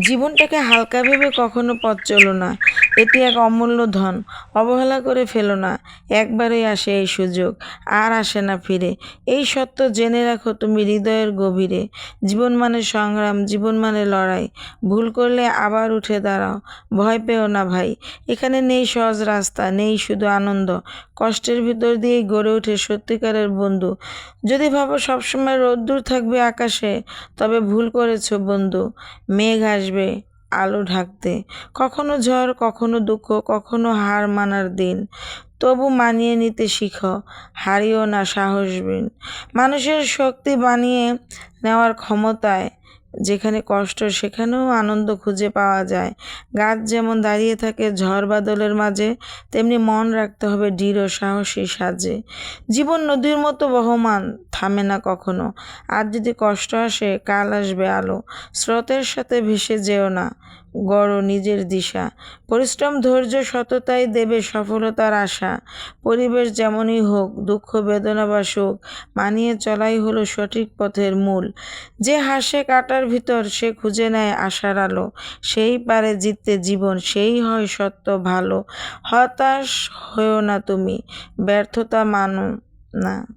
জীবনটাকে হালকা ভেবে কখনো পথ চলো না। এটি এক অমূল্য ধন। অবহেলা করে ফেলো না। একবারই আসে এই সুযোগ। আর আসে না ফিরে। এই সত্য জেনে রাখো তুমি হৃদয়ের গভীরে। জীবন মানে সংগ্রাম, জীবন মানে লড়াই। ভুল করলে আবার উঠে দাঁড়াও। ভয় পেও না ভাই। এখানে নেই সহজ রাস্তা, নেই শুধু আনন্দ। কষ্টের ভিতর দিয়েই গড়ে ওঠে সত্যিকারের বন্ধু। যদি ভাবো সবসময় রোদ্দুর থাকবে আকাশে, তবে ভুল করেছ বন্ধু। মেঘ আসবে। আলো ঢাকতে। কখনো ঝড়, কখনো দুঃখ, কখনো হার মানার দিন। তবু মানিয়ে নিতে শিখো, হারিও না সাহসবিন মানুষের শক্তি বানিয়ে নেওয়ার ক্ষমতায় যেখানে কষ্ট, সেখানেও আনন্দ খুঁজে পাওয়া যায়। গাছ যেমন দাঁড়িয়ে থাকে ঝড় বাদলের মাঝে, তেমনি মন রাখতে হবে দৃঢ় সাহসী সাজে। জীবন নদীর মতো বহমান, থামে না কখনো। আর যদি কষ্ট আসে, কাল আসবে আলো। স্রোতের সাথে ভেসে যেও না। গড়ো নিজের দিশা। পরিশ্রম ধৈর্য সততাই দেবে সফলতার আশা। পরিবেশ যেমনই হোক, দুঃখ, বেদনা বা সুখ মানিয়ে চলাই হলো সঠিক পথের মূল। যে হাসে কাটার ভিতর, সে খুঁজে নেয় আশার আলো। সেই পারে জিততে জীবন, সেই হয় সত্য ভালো। হতাশ হয়েও না তুমি, ব্যর্থতা মানো না।